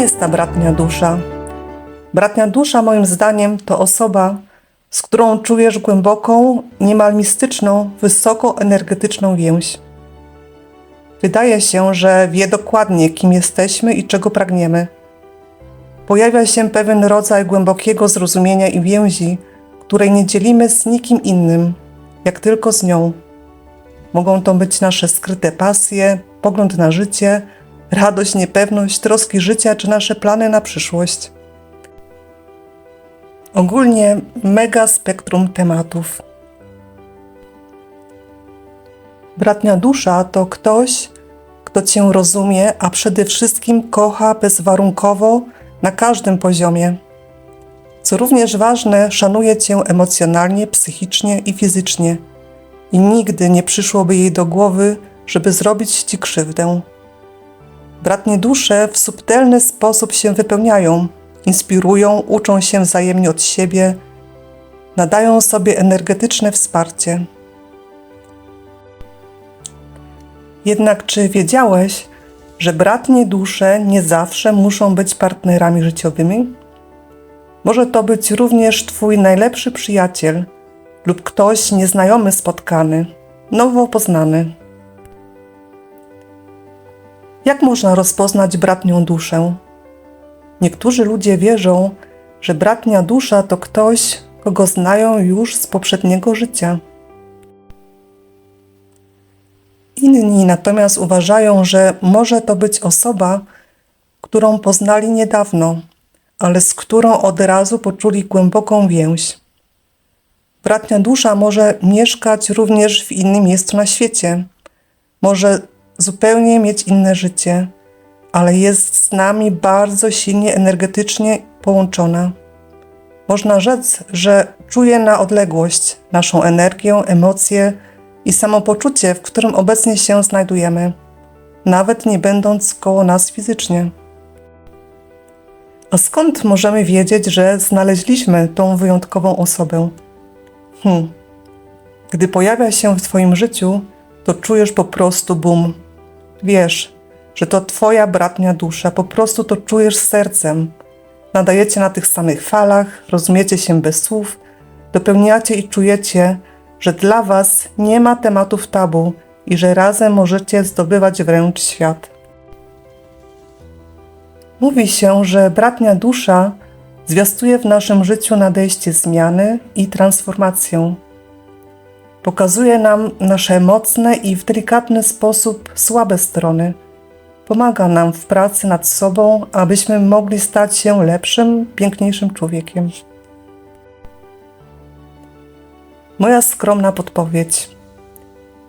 jest ta bratnia dusza? Bratnia dusza, moim zdaniem, to osoba, z którą czujesz głęboką, niemal mistyczną, wysoko energetyczną więź. Wydaje się, że wie dokładnie, kim jesteśmy i czego pragniemy. Pojawia się pewien rodzaj głębokiego zrozumienia i więzi, której nie dzielimy z nikim innym, jak tylko z nią. Mogą to być nasze skryte pasje, pogląd na życie, radość, niepewność, troski życia czy nasze plany na przyszłość. Ogólnie mega spektrum tematów. Bratnia dusza to ktoś, kto Cię rozumie, a przede wszystkim kocha bezwarunkowo na każdym poziomie. Co również ważne, szanuje Cię emocjonalnie, psychicznie i fizycznie. I nigdy nie przyszłoby jej do głowy, żeby zrobić Ci krzywdę. Bratnie dusze w subtelny sposób się wypełniają, inspirują, uczą się wzajemnie od siebie, nadają sobie energetyczne wsparcie. Jednak czy wiedziałeś, że bratnie dusze nie zawsze muszą być partnerami życiowymi? Może to być również Twój najlepszy przyjaciel lub ktoś nieznajomy spotkany, nowo poznany. Jak można rozpoznać bratnią duszę? Niektórzy ludzie wierzą, że bratnia dusza to ktoś, kogo znają już z poprzedniego życia. Inni natomiast uważają, że może to być osoba, którą poznali niedawno, ale z którą od razu poczuli głęboką więź. Bratnia dusza może mieszkać również w innym miejscu na świecie, może zupełnie mieć inne życie, ale jest z nami bardzo silnie energetycznie połączona. Można rzec, że czuje na odległość naszą energię, emocje i samopoczucie, w którym obecnie się znajdujemy, nawet nie będąc koło nas fizycznie. A skąd możemy wiedzieć, że znaleźliśmy tą wyjątkową osobę? Hmm. Gdy pojawia się w Twoim życiu, to czujesz po prostu bum. Wiesz, że to Twoja bratnia dusza, po prostu to czujesz sercem. Nadajecie na tych samych falach, rozumiecie się bez słów, dopełniacie i czujecie, że dla Was nie ma tematów tabu i że razem możecie zdobywać wręcz świat. Mówi się, że bratnia dusza zwiastuje w naszym życiu nadejście zmiany i transformację. Pokazuje nam nasze mocne i w delikatny sposób słabe strony. Pomaga nam w pracy nad sobą, abyśmy mogli stać się lepszym, piękniejszym człowiekiem. Moja skromna podpowiedź.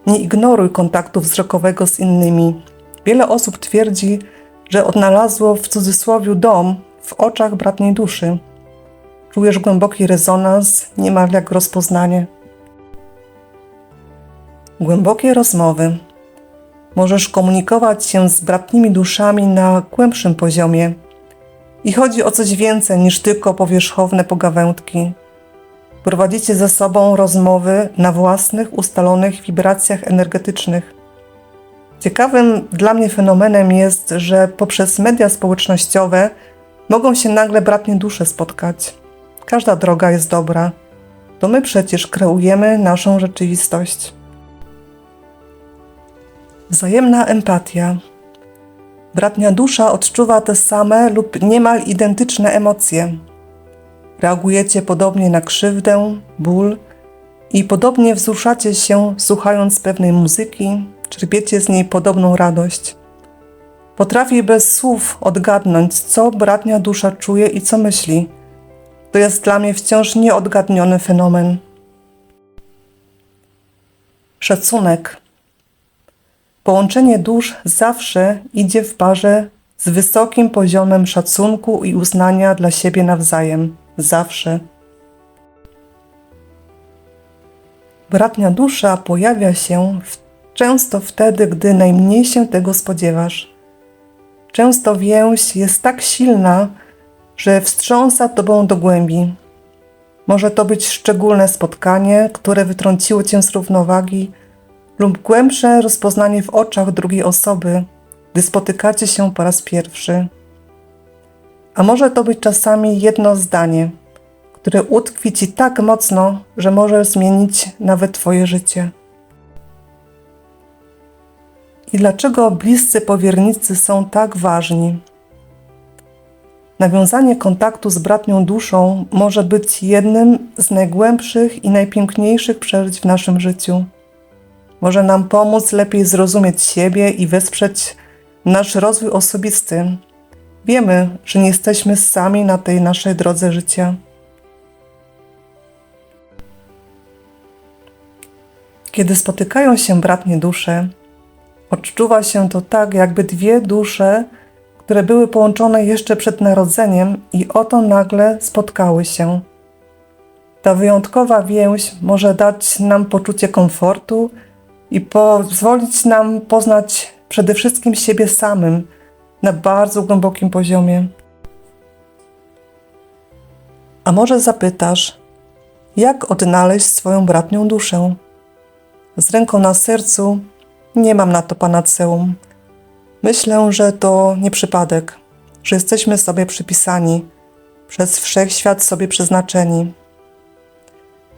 Nie ignoruj kontaktu wzrokowego z innymi. Wiele osób twierdzi, że odnalazło w cudzysłowie dom w oczach bratniej duszy. Czujesz głęboki rezonans, niemal jak rozpoznanie. Głębokie rozmowy. Możesz komunikować się z bratnimi duszami na głębszym poziomie. I chodzi o coś więcej niż tylko powierzchowne pogawędki. Prowadzicie ze sobą rozmowy na własnych, ustalonych wibracjach energetycznych. Ciekawym dla mnie fenomenem jest, że poprzez media społecznościowe mogą się nagle bratnie dusze spotkać. Każda droga jest dobra. To my przecież kreujemy naszą rzeczywistość. Wzajemna empatia. Bratnia dusza odczuwa te same lub niemal identyczne emocje. Reagujecie podobnie na krzywdę, ból i podobnie wzruszacie się, słuchając pewnej muzyki, czerpiecie z niej podobną radość. Potrafi bez słów odgadnąć, co bratnia dusza czuje i co myśli. To jest dla mnie wciąż nieodgadniony fenomen. Szacunek. Połączenie dusz zawsze idzie w parze z wysokim poziomem szacunku i uznania dla siebie nawzajem. Zawsze. Bratnia dusza pojawia się w, często wtedy, gdy najmniej się tego spodziewasz. Często więź jest tak silna, że wstrząsa tobą do głębi. Może to być szczególne spotkanie, które wytrąciło cię z równowagi, lub głębsze rozpoznanie w oczach drugiej osoby, gdy spotykacie się po raz pierwszy. A może to być czasami jedno zdanie, które utkwi ci tak mocno, że może zmienić nawet Twoje życie. I dlaczego bliscy powiernicy są tak ważni? Nawiązanie kontaktu z bratnią duszą może być jednym z najgłębszych i najpiękniejszych przeżyć w naszym życiu. Może nam pomóc lepiej zrozumieć siebie i wesprzeć nasz rozwój osobisty. Wiemy, że nie jesteśmy sami na tej naszej drodze życia. Kiedy spotykają się bratnie dusze, odczuwa się to tak, jakby dwie dusze, które były połączone jeszcze przed narodzeniem i oto nagle spotkały się. Ta wyjątkowa więź może dać nam poczucie komfortu i pozwolić nam poznać przede wszystkim siebie samym na bardzo głębokim poziomie. A może zapytasz, jak odnaleźć swoją bratnią duszę? Z ręką na sercu nie mam na to panaceum. Myślę, że to nie przypadek, że jesteśmy sobie przypisani, przez wszechświat sobie przeznaczeni.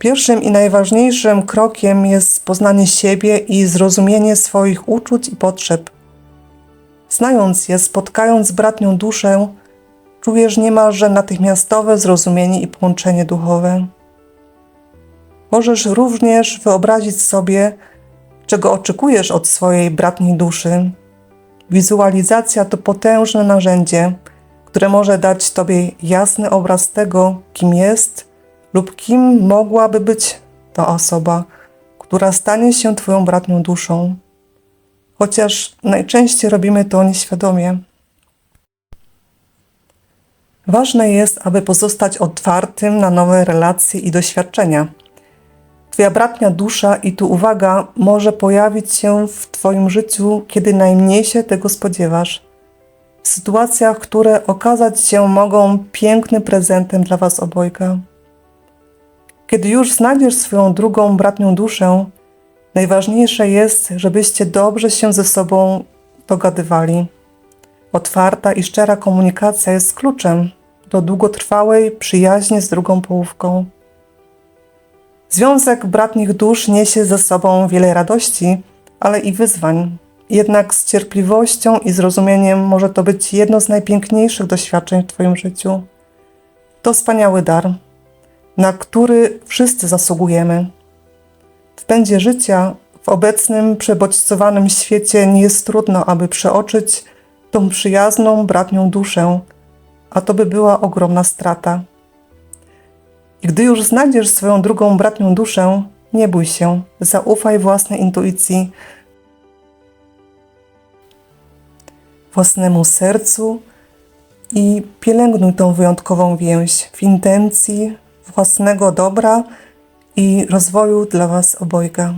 Pierwszym i najważniejszym krokiem jest poznanie siebie i zrozumienie swoich uczuć i potrzeb. Znając je, spotkając bratnią duszę, czujesz niemalże natychmiastowe zrozumienie i połączenie duchowe. Możesz również wyobrazić sobie, czego oczekujesz od swojej bratniej duszy. Wizualizacja to potężne narzędzie, które może dać Tobie jasny obraz tego, kim jest lub kim mogłaby być ta osoba, która stanie się Twoją bratnią duszą. Chociaż najczęściej robimy to nieświadomie. Ważne jest, aby pozostać otwartym na nowe relacje i doświadczenia. Twoja bratnia dusza, i tu uwaga, może pojawić się w Twoim życiu, kiedy najmniej się tego spodziewasz. W sytuacjach, które okazać się mogą pięknym prezentem dla Was obojga. Kiedy już znajdziesz swoją drugą bratnią duszę, najważniejsze jest, żebyście dobrze się ze sobą dogadywali. Otwarta i szczera komunikacja jest kluczem do długotrwałej przyjaźni z drugą połówką. Związek bratnich dusz niesie ze sobą wiele radości, ale i wyzwań. Jednak z cierpliwością i zrozumieniem może to być jedno z najpiękniejszych doświadczeń w Twoim życiu. To wspaniały dar, na który wszyscy zasługujemy. W pędzie życia, w obecnym przebodźcowanym świecie nie jest trudno, aby przeoczyć tą przyjazną bratnią duszę, a to by była ogromna strata. I gdy już znajdziesz swoją drugą bratnią duszę, nie bój się, zaufaj własnej intuicji, własnemu sercu i pielęgnuj tą wyjątkową więź w intencji własnego dobra i rozwoju dla Was obojga.